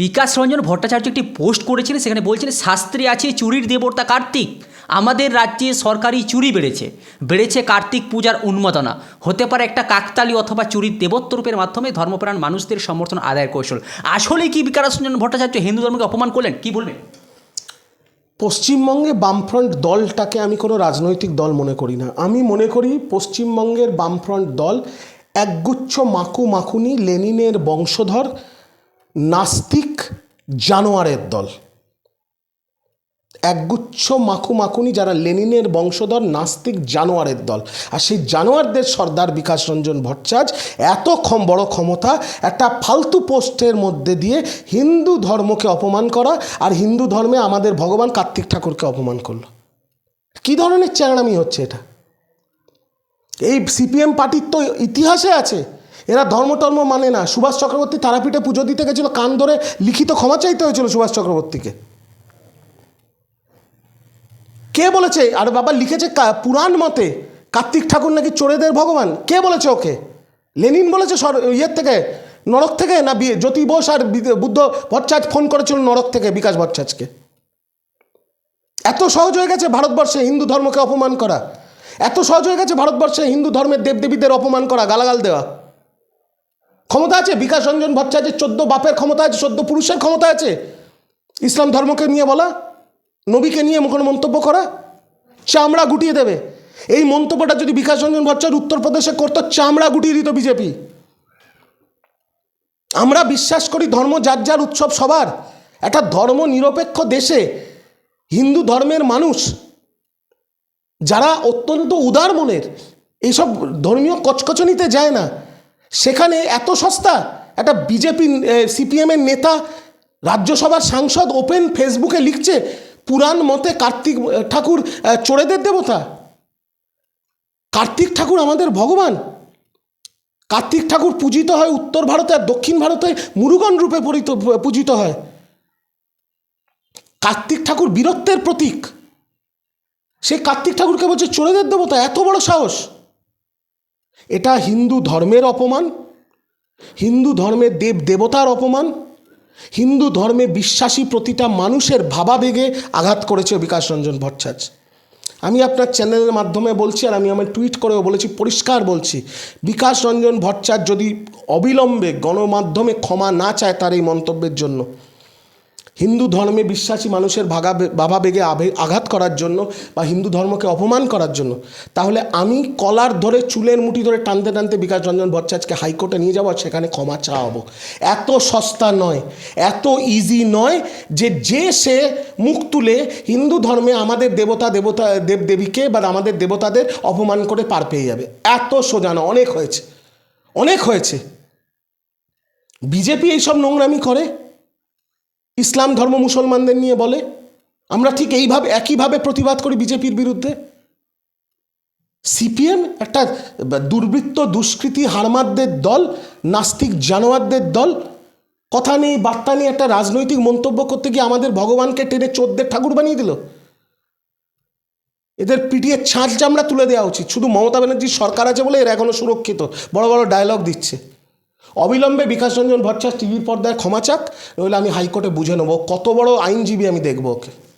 বিকাশ রঞ্জন ভট্টাচার্য একটি পোস্ট করেছিলেন সেখানে বলছিলেন শাস্ত্রে আছে চুরির দেবতা কার্তিক। আমাদের রাজ্যে সরকারি চুরি বেড়েছে। বেড়েছে কার্তিক পূজার উন্মাদনা। হতে পারে একটা কাকতালি অথবা চুরির দেবত্ব রূপের মাধ্যমে ধর্মপ্রাণ মানুষদের সমর্থন, আদায়ের কৌশল। আসলে কি বিকাশ রঞ্জন ভট্টাচার্য হিন্দু ধর্মকে অপমান করলেন? কি বলবেন? পশ্চিমবঙ্গে বামফ্রন্ট দলটাকে আমি কোনো রাজনৈতিক দল মনে করি না। আমি মনে করি পশ্চিমবঙ্গের বামফ্রন্ট দল একগুচ্ছ মাকু মাকুনি লেনিনের বংশধর নাস্তিক জানোয়ারের দল। একগুচ্ছ মাকু মাকুনি যারা লেনিনের বংশধর, নাস্তিক জানোয়ারের দল। আর সেই জানোয়ারদের সর্দার বিকাশ রঞ্জন ভট্টাচার্য এত ক্ষম, বড় ক্ষমতা, একটা ফালতু পোস্টের মধ্যে দিয়ে হিন্দু ধর্মকে অপমান করা আর হিন্দু ধর্মে আমাদের ভগবান কার্তিক ঠাকুরকে অপমান করল। কী ধরনের চ্যাংড়ামি হচ্ছে এটা? এই সিপিএম পার্টির তো ইতিহাসে আছে। এরা ধর্ম টর্ম মানে না। সুভাষ চক্রবর্তী তারাপীঠে পুজো দিতে গেছিল, কান ধরে লিখিত ক্ষমা চাইতে হয়েছিল সুভাষ চক্রবর্তীকে। কে বলেছে? আর বাবা লিখেছে পুরাণ মতে, কার্তিক ঠাকুর নাকি চোরেদের ভগবান? কে বলেছে ওকে? লেনিন বলেছে সর, ইয়ের থেকে, নরক থেকে? না জ্যোতি বোস আর বুদ্ধ ভট্টাচার্য ফোন করেছিল নরক থেকে, বিকাশ ভট্টাচার্যকে। এত সহজ হয়ে গেছে ভারতবর্ষে হিন্দু ধর্মকে অপমান করা। এত সহজ হয়ে গেছে ভারতবর্ষে হিন্দু ধর্মের দেবদেবীদের অপমান করা, গালাগাল দেওয়া। ক্ষমতা আছে? বিকাশ রঞ্জন ভট্টাচার্যের চোদ্দ বাপের ক্ষমতা আছে, চোদ্দ পুরুষের ক্ষমতা আছে? ইসলাম ধর্মকে নিয়ে বলা? নবীকে নিয়ে কোনো মন্তব্য করা? চামড়া গুটিয়ে দেবে। এই মন্তব্যটা যদি বিকাশ রঞ্জন ভট্টাচার্য উত্তরপ্রদেশে করতো, চামড়া গুটিয়ে দিত বিজেপি। আমরা বিশ্বাস করি ধর্ম যার যার উৎসব সবার। একটা ধর্ম নিরপেক্ষ দেশে হিন্দু ধর্মের মানুষ যারা অত্যন্ত উদার মনের এইসব ধর্মীয় কচকচনিতে যায় না। সেখানে এত সস্তা? একটা বিজেপি সিপিএমের নেতা রাজ্যসভার সাংসদ ওপেন ফেসবুকে লিখছে, পুরাণ মতে কার্তিক ঠাকুর চোরেদের দেবতা। কার্তিক ঠাকুর আমাদের ভগবান। কার্তিক ঠাকুর পূজিত হয় উত্তর ভারতে আর দক্ষিণ ভারতে মুরুগন রূপে পরিত- পূজিত হয়। কার্তিক ঠাকুর বীরত্বের প্রতীক। সেই কার্তিক ঠাকুরকে বলছে, চোরেদের দেবতা, এত বড় সাহস। এটা হিন্দু ধর্মের অপমান, হিন্দু ধর্মের দেব দেবতার অপমান, হিন্দু ধর্মে বিশ্বাসী প্রতিটা মানুষের ভাবাবেগে আঘাত করেছে বিকাশ রঞ্জন ভট্টাচার্য। আমি আপনার চ্যানেলের মাধ্যমে বলছি আর আমি আমার টুইট করেও বলেছি, পরিষ্কার বলছি, বিকাশ রঞ্জন ভট্টাচার্য যদি অবিলম্বে গণমাধ্যমে ক্ষমা না চায় তার এই মন্তব্যের জন্য হিন্দু ধর্মে বিশ্বাসী মানুষের ভাগা ভাবাবেগে আঘাত করার জন্য বা হিন্দু ধর্মকে অপমান করার জন্য। তাহলে আমি কলার ধরে চুলের মুঠি ধরে টানতে টানতে বিকাশ রঞ্জন ভট্টাচার্যকে হাইকোর্টে নিয়ে যাব আর সেখানে ক্ষমা চাওয়াবো। এত সস্তা নয়, এত ইজি নয় যে যে সে মুখ তুলে হিন্দু ধর্মে আমাদের দেবতা দেবতা, দেবদেবীকে বা আমাদের দেবতাদের অপমান করে পার পেয়ে যাবে। এত সোজা না অনেক হয়েছে অনেক হয়েছে। বিজেপি এইসব নোংরামি করে? ইসলাম ধর্ম মুসলমানদের নিয়ে বলে, আমরা ঠিক এইভাবে, একইভাবে প্রতিবাদ করি বিজেপির বিরুদ্ধে। সিপিএম একটা দুর্বৃত্ত, দুষ্কৃতী হারমাদদের দল, নাস্তিক জানোয়ারদের দল। কথা নেই, বার্তা নেই, একটা রাজনৈতিক মন্তব্য করতে গিয়ে আমাদের ভগবানকে টেনে চোদ্দের ঠাকুর বানিয়ে দিল। এদের পিটিয়ে ছাঁচ চামড়া তুলে দেওয়া উচিত। শুধু মমতা ব্যানার্জির সরকার আছে বলে এরা এখনও সুরক্ষিত। বড় বড় ডায়লগ দিচ্ছে। অবিলম্বে বিকাশ রঞ্জন ভট্টাচার্য টিভির পর্দায় ক্ষমা চাক, নইলে আমি হাইকোর্টে বুঝে নেব। কত বড় আইনজীবী আমি দেখব ওকে?